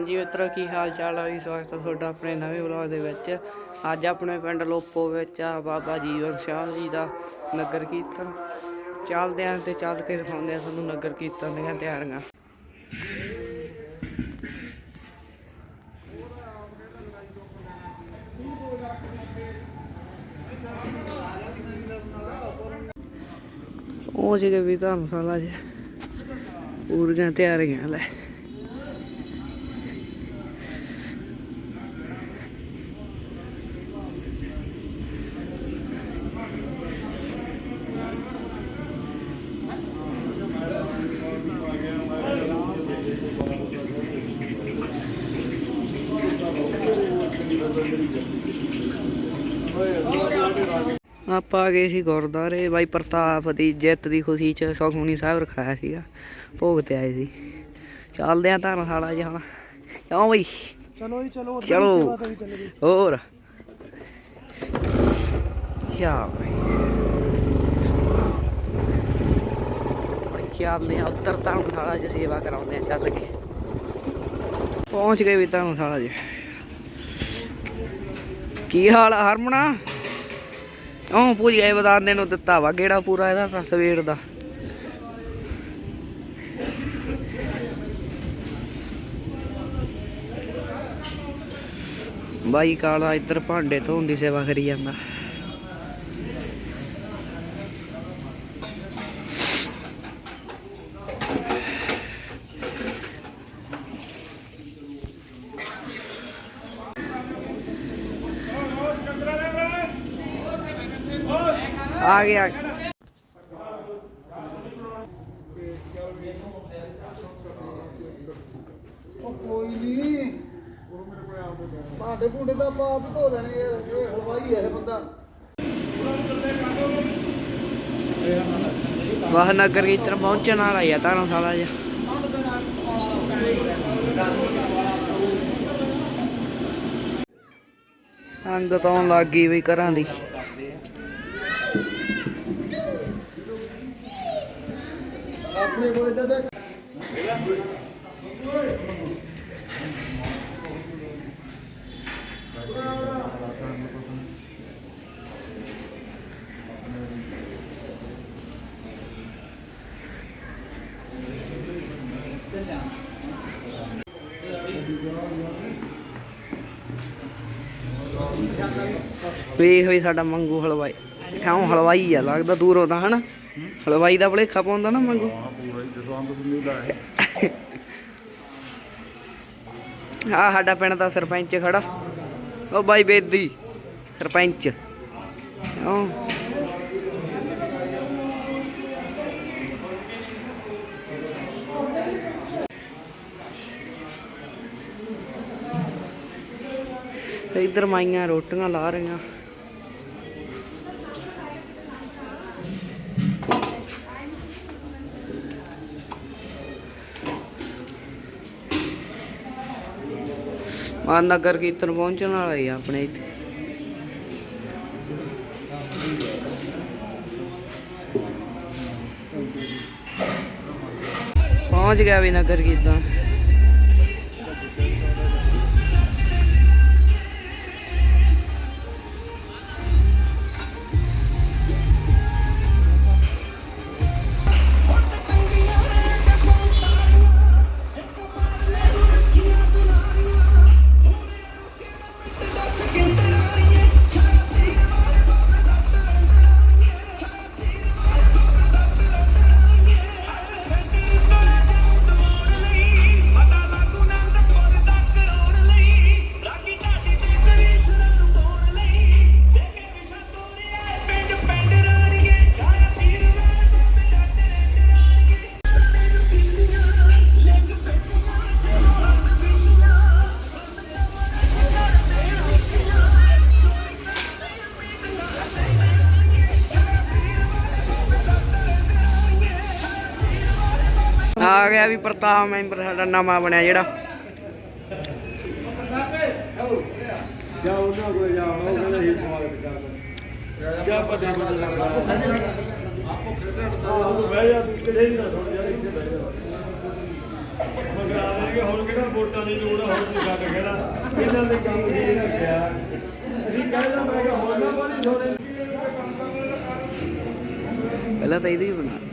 ਹਾਂਜੀ, ਮਿੱਤਰੋ, ਕੀ ਹਾਲ ਚਾਲ ਹੈ ਸਵਾਗਤ ਹੈ ਤੁਹਾਡਾ ਆਪਣੇ ਨਵੇਂ ਵਲੌਗ ਦੇ ਵਿੱਚ। ਅੱਜ ਆਪਣੇ ਪਿੰਡ ਲੋਪੋ ਵਿੱਚ ਆ ਬਾਬਾ ਜੀਵਨ ਸ਼ਾਹ ਜੀ ਦਾ ਨਗਰ ਕੀਰਤਨ। ਚੱਲਦੇ ਆਂ ਤੇ ਚੱਲ ਕੇ ਦਿਖਾਉਂਦੇ ਆ ਤੁਹਾਨੂੰ ਨਗਰ ਕੀਰਤਨ ਦੀਆਂ ਤਿਆਰੀਆਂ। ਉਹ ਗਏ ਵੀ ਧਰਮਸ਼ਾਲਾ 'ਚ ਪੂਰੀਆਂ ਤਿਆਰੀਆਂ ਲੈ। ਆਪਾਂ ਗਏ ਸੀ ਗੁਰਦੁਆਰੇ ਬਾਈ ਪ੍ਰਤਾਪ ਦੀ ਜਿੱਤ ਦੀ ਖੁਸ਼ੀ ਚ ਸੁਖਮਨੀ ਸਾਹਿਬ ਰਖਾਇਆ ਸੀਗਾ ਭੋਗ ਤੇ ਆਏ ਸੀ। ਚੱਲਦੇ ਆਂ ਧਰਮਸ਼ਾਲਾ ਜੀ ਹੁਣ। ਕਿਉਂ ਬਈ? ਚਲੋ ਜੀ ਚਲੋ ਚਲੋ। ਹੋਰ? ਚਾ ਚੱਲਦੇ ਆਂ ਉੱਤਰ ਧਰਮਸ਼ਾਲਾ ਚ ਸੇਵਾ ਕਰਾਉਂਦੇ ਆਂ ਚੱਲ ਕੇ। ਪਹੁੰਚ ਗਏ ਵੀ ਧਰਮਸ਼ਾਲਾ ਜੀ ਕੀ ਹਾਲ ਆ ਹਰਮਣਾ ਉਹ ਪੂਜਾ ਬਦਾਨੇ ਨੂੰ ਦਿੱਤਾ ਵਾ, ਗੇੜਾ ਪੂਰਾ ਇਹਦਾ ਤਾਂ ਸਵੇਰ ਦਾ। ਬਾਈ ਕਾਲਾ ਇੱਧਰ ਭਾਂਡੇ ਧੋਣ ਦੀ ਸੇਵਾ ਕਰੀ ਜਾਂਦਾ। ਆ ਗਿਆ। ਉਹ ਕੋਈ ਨਹੀਂ ਭਾਂਡੇ ਭੁੰਡੇ ਦਾ ਬਾਪ ਧੋ ਲੈਣੇ ਇਹ ਹਲਵਾਈ ਹੈ ਇਹ ਬੰਦਾ। ਵਾਹ ਨਗਰ ਕੀਰਤਨ ਪਹੁੰਚਣ ਵਾਲਾ ਹੀ ਆ ਧਰਮਸ਼ਾਲਾ ਜੀ ਸੰਗਤ ਆਉਣ ਲੱਗ ਵੀ ਘਰਾਂ ਦੀ। ਵੇਖ ਵੀ ਸਾਡਾ ਮੰਗੂ ਹਲਵਾਈ ਕਿਉਂ ਹਲਵਾਈ ਆ ਲੱਗਦਾ ਦੂਰੋਂ ਤਾਂ ਹਨਾ ਹਲਵਾਈ ਦਾ ਭਲੇਖਾ ਪਾਉਂਦਾ ਨਾ ਮੰਗੂ ਆ ਸਾਡਾ ਪਿੰਡ ਦਾ ਸਰਪੰਚ ਖੜਾ। ਉਹ ਬਾਈ ਬੇਦੀ, ਸਰਪੰਚ। ਉਹ। ਤੇ ਇੱਧਰ ਮਾਈਆਂ ਰੋਟੀਆਂ ਲਾ ਰਹੀਆਂ। ਮਾਨ ਨਗਰ ਕੀਰਤਨ ਪਹੁੰਚਣ ਵਾਲਾ ਹੀ ਆ ਆਪਣੇ ਇੱਥੇ। ਪਹੁੰਚ ਗਿਆ ਵੀ ਨਗਰ ਕੀਰਤਨ। ਆ ਗਿਆ ਵੀ ਪ੍ਰਤਾਪ ਮੈਂਬਰ ਸਾਡਾ ਨਵਾਂ ਬਣਿਆ ਜਿਹੜਾ। ਜਾ ਉਹਨਾਂ ਕੋਲ ਜਾ ਉਹ ਕਹਿੰਦਾ ਇਹ ਸਵਾਗਤ ਕਰਦਾ ਜਾ ਵੱਡਾ ਬੰਦਾ ਆਪੋ ਖੇਡਣ ਦਾ ਬਹਿ ਜਾ ਤੂੰ ਕਿਹੜੇ ਨਹੀਂ ਸੁਣ ਜਾ ਇੱਥੇ ਬਹਿ ਜਾ ਮਗਰਾ ਦੇਗੇ ਹੁਣ ਕਿਹੜਾ ਵੋਟਾਂ ਦੀ ਲੋੜ ਆ ਕੀ ਛੱਡ ਖੜਾ ਇਹਨਾਂ ਦੇ ਕੰਮ ਕੀ ਰੱਖਿਆ ਅਸੀਂ ਕਹਿੰਦਾ ਮੈਂ ਕਿ ਹੁਣ ਨਾ ਬਣੀ ਥੋੜੇ ਪਹਿਲਾਂ ਤਾਂ ਇਹਦੀ ਹੀ ਬਣਾ।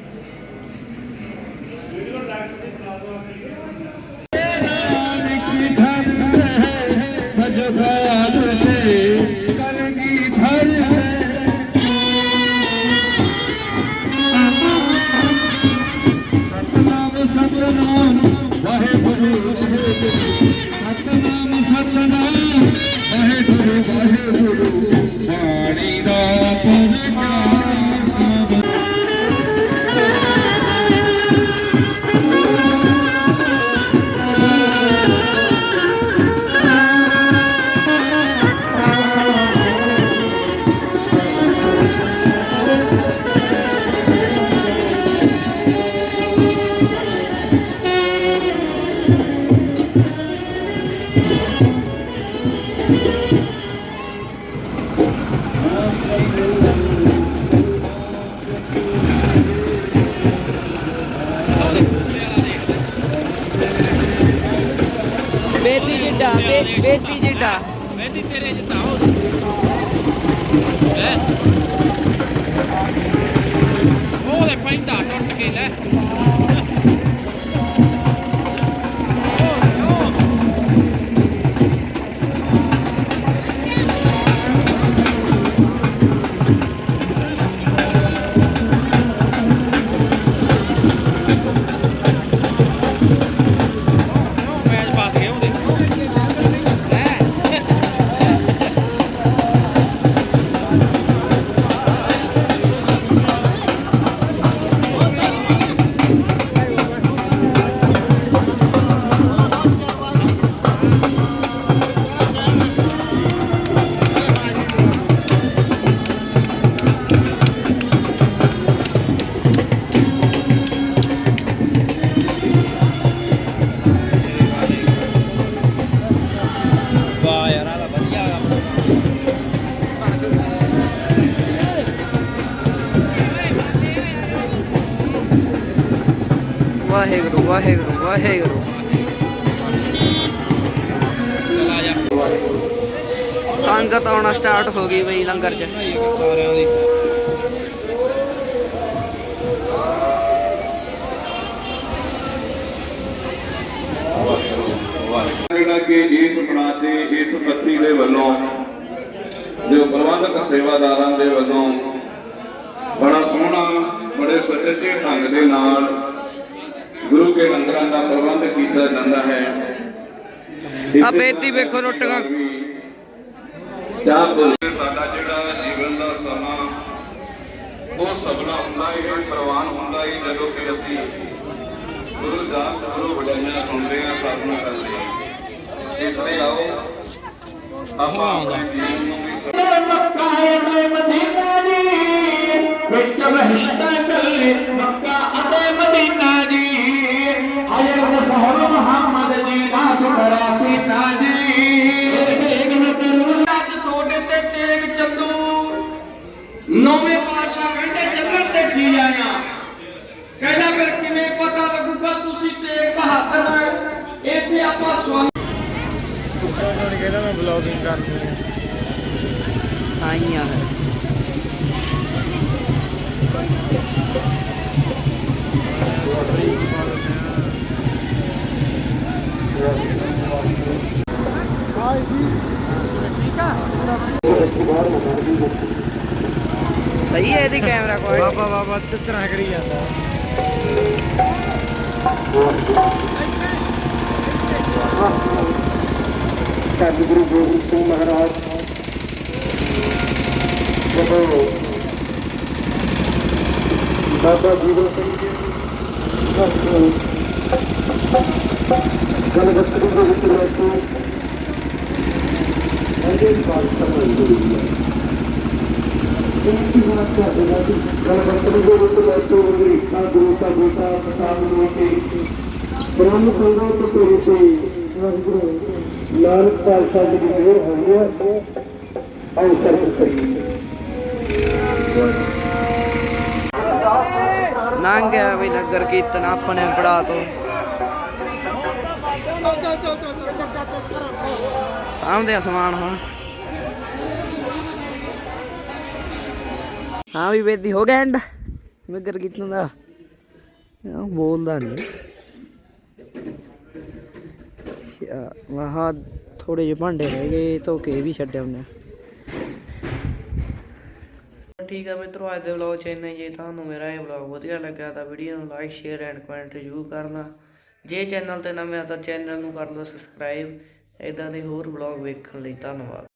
ਬੇਤੀ ਜਿੱਡਾ ਬੇ- ਬੇਤੀ ਜਿੱਡਾ ਤੇਰੇ ਜਿੱਤਾ ਹੋ ਲੈ ਉਹਦੇ ਪੈਂਦਾ ਟੁੱਟ ਕੇ ਲੈ। ਵਾਹਿਗੁਰੂ ਵਾਹਿਗੁਰੂ। ਵਾਹਿਗੁਰੂ ਸੰਗਤ ਆਉਣਾ ਸਟਾਰਟ ਹੋ ਗਈ ਬਈ ਲੰਗਰ 'ਚ। ਸਾਰਿਆਂ ਦੀ ਜਿਹੜਾ ਕਿ ਇਸ ਬਣਾ ਇਸ ਪੱਤਰੀ ਦੇ ਵੱਲੋਂ, ਜੋ ਪ੍ਰਬੰਧਕ ਸੇਵਾਦਾਰਾਂ ਦੇ ਵੱਲੋਂ ਬੜਾ ਸੋਹਣਾ, ਬੜੇ ਸੱਚੇ ਢੰਗ ਦੇ ਨਾਲ ਗੁਰੂ ਕੇ ਲੰਗਰਾਂ ਦਾ ਪ੍ਰਬੰਧ ਕੀਤਾ ਜਾਂਦਾ ਹੈ। ਆ ਬੇਤੀ ਵੇਖੋ ਰੋਟੀਆਂ। ਚਾਹ ਸਾਡਾ ਜਿਹੜਾ ਜੀਵਨ ਦਾ ਸਮਾਂ ਉਹ ਸਬਲਾ ਹੁੰਦਾ ਹੈ ਪ੍ਰਵਾਨ ਹੁੰਦਾ ਹੈ ਜਦੋਂ ਕਿ ਅਸੀਂ ਗੁਰੂ ਦਾਸ ਗੁਰੂ ਵਡਿਆਈਆਂ ਸੁਣਦੇ ਹਾਂ ਸਾਧਨਾ ਕਰਦੇ ਹਾਂ। ਇਸ ਲਈ ਆਓ ਆਪਾਂ ਆਪਣੇ ਜੀਵਨ ਨੂੰ ਵੀ ਸਫਲ ਵਿੱਚ ਬਹਿਸ਼ਤਾਂ ਕੱਲੇ ਮੱਕਾ ਅਤੇ ਮਦੀਨਾ। ਤੇਗ ਚੱਲੂ ਨੌਵੇਂ ਪਾਤਸ਼ਾਹ ਕਹਿੰਦੇ ਚੱਲਣ ਤੇ ਜੀ ਆਇਆ ਕਹਿੰਦਾ ਫਿਰ ਕਿਵੇਂ ਪਤਾ ਲੱਗੂਗਾ ਤੁਸੀਂ ਤੇਗ ਬਹਾਦਰ ਹੋ ਇੱਥੇ ਆਪਾਂ ਸਵਾਲ ਕਹਿੰਦਾ ਮੈਂ ਬਲੌਗਿੰਗ ਕਰਨੀ ਹੈ ਆਈਆਂ ਹੈ ਸਹੀ ਹੈ ਇਹਦੀ ਕੈਮਰਾ ਕੁਆਲਿਟੀ ਬਾਬਾ ਬਾਬਾ ਚਿੱਤਰਾਂ ਕਰੀ ਜਾਂਦਾ ਸਤਿਗੁਰੂ ਗੋਬਿੰਦ ਸਿੰਘ ਮਹਾਰਾਜ ਜਦੋਂ ਬਾਬਾ ਜੀਵਨ ਸਿੰਘ ਬ੍ਰਹਮ ਸੰਗਤ ਤੋਂ ਤੇ ਨਾਨਕ ਪਾਤਸ਼ਾਹ ਦੀ ਮਿਹਰ ਹੋਈ ਹੈ। ਆਓ ਸਰਬ ਕਰੀਏ ਲੰਘ ਗਿਆ ਬਈ ਨਗਰ ਕੀਰਤਨ ਆਪਣੇ ਪੜਾ ਤੋਂ। ਸਾਹਮਣੇ ਆ ਸਮਾਨ ਹੁਣ। ਹਾਂ ਵੀ ਵੇਦੀ ਹੋ ਗਿਆ ਐਂਡ। ਨਗਰ ਕੀਰਤਨ ਦਾ। ਬੋਲਦਾ ਨਹੀਂ ਵਾਹ ਥੋੜੇ ਜਿਹੇ ਭਾਂਡੇ ਰਹਿ ਗਏ ਧੋ ਕੇ ਵੀ ਛੱਡਿਆ ਉਹਨੇ। ਠੀਕ ਆ ਮਿੱਤਰੋ, ਅੱਜ ਦੇ ਵਲੌਗ ਚ ਇੰਨਾ ਜੇ ਤੁਹਾਨੂੰ ਮੇਰਾ ਇਹ ਵਲੌਗ ਵਧੀਆ ਲੱਗਾ ਤਾਂ ਵੀਡੀਓ ਨੂੰ ਲਾਈਕ ਸ਼ੇਅਰ ਐਂਡ ਕਮੈਂਟ ਜ਼ਰੂਰ ਕਰਨਾ। ਜੇ ਚੈਨਲ ਤੇ ਨਵੇਂ ਆ ਤਾਂ ਚੈਨਲ ਨੂੰ ਕਰ ਲਓ ਸਬਸਕ੍ਰਾਈਬ ਇਦਾਂ ਦੇ ਹੋਰ ਵਲੌਗ ਵੇਖਣ ਲਈ ਧੰਨਵਾਦ।